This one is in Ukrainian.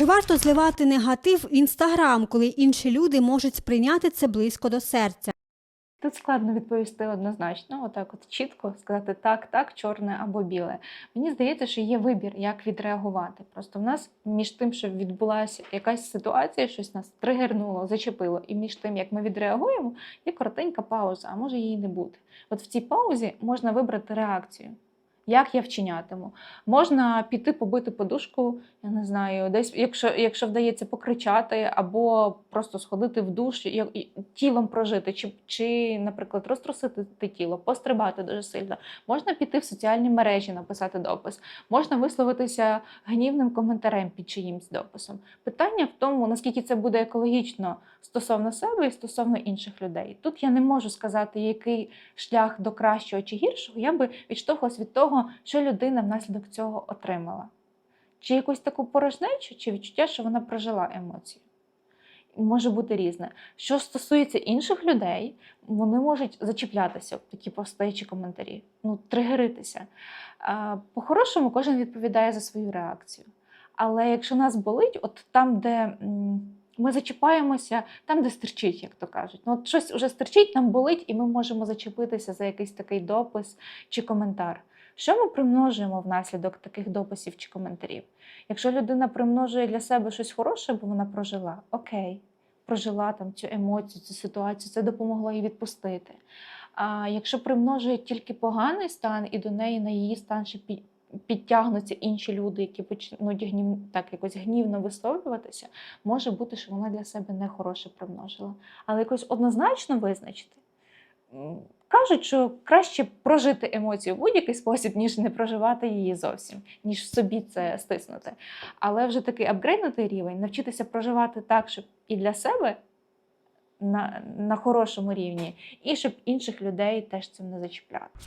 Чи варто зливати негатив в інстаграм, коли інші люди можуть сприйняти це близько до серця? Тут складно відповісти однозначно, отак от чітко сказати так, так, чорне або біле. Мені здається, що є вибір, як відреагувати. Просто в нас між тим, що відбулася якась ситуація, щось нас тригернуло, зачепило, і між тим, як ми відреагуємо, є коротенька пауза, а може її не бути. От в цій паузі можна вибрати реакцію. Як я вчинятиму? Можна піти побити подушку, я не знаю, десь, якщо, якщо вдається покричати, або просто сходити в душ, як- тілом прожити, чи, чи, наприклад, розтрусити тіло, пострибати дуже сильно. Можна піти в соціальні мережі, написати допис, можна висловитися гнівним коментарем під чиїмсь дописом. Питання в тому, наскільки це буде екологічно стосовно себе і стосовно інших людей. Тут я не можу сказати, який шлях до кращого чи гіршого. Я би відштовхувалась від того, що людина внаслідок цього отримала. Чи якусь таку порожнечу, чи відчуття, що вона прожила емоцію. Може бути різне. Що стосується інших людей, вони можуть зачіплятися в такі пости чи коментарі, ну, тригеритися. По-хорошому, кожен відповідає за свою реакцію. Але якщо нас болить, от там, де ми зачіпаємося, там, де стерчить, як то кажуть. Ну, от щось вже стерчить, нам болить, і ми можемо зачепитися за якийсь такий допис чи коментар. Що ми примножуємо внаслідок таких дописів чи коментарів? Якщо людина примножує для себе щось хороше, бо вона прожила, окей, прожила там цю емоцію, цю ситуацію, це допомогло їй відпустити. А якщо примножує тільки поганий стан, і до неї на її стан ще підтягнуться інші люди, які почнуть гнів, так якось гнівно висловлюватися, може бути, що вона для себе не хороше примножила. Але якось однозначно визначити. Кажуть, що краще прожити емоцію в будь-який спосіб, ніж не проживати її зовсім, ніж собі це стиснути. Але вже такий апгрейднутий рівень, навчитися проживати так, щоб і для себе на, на хорошому рівні, і щоб інших людей теж цим не зачіпляти.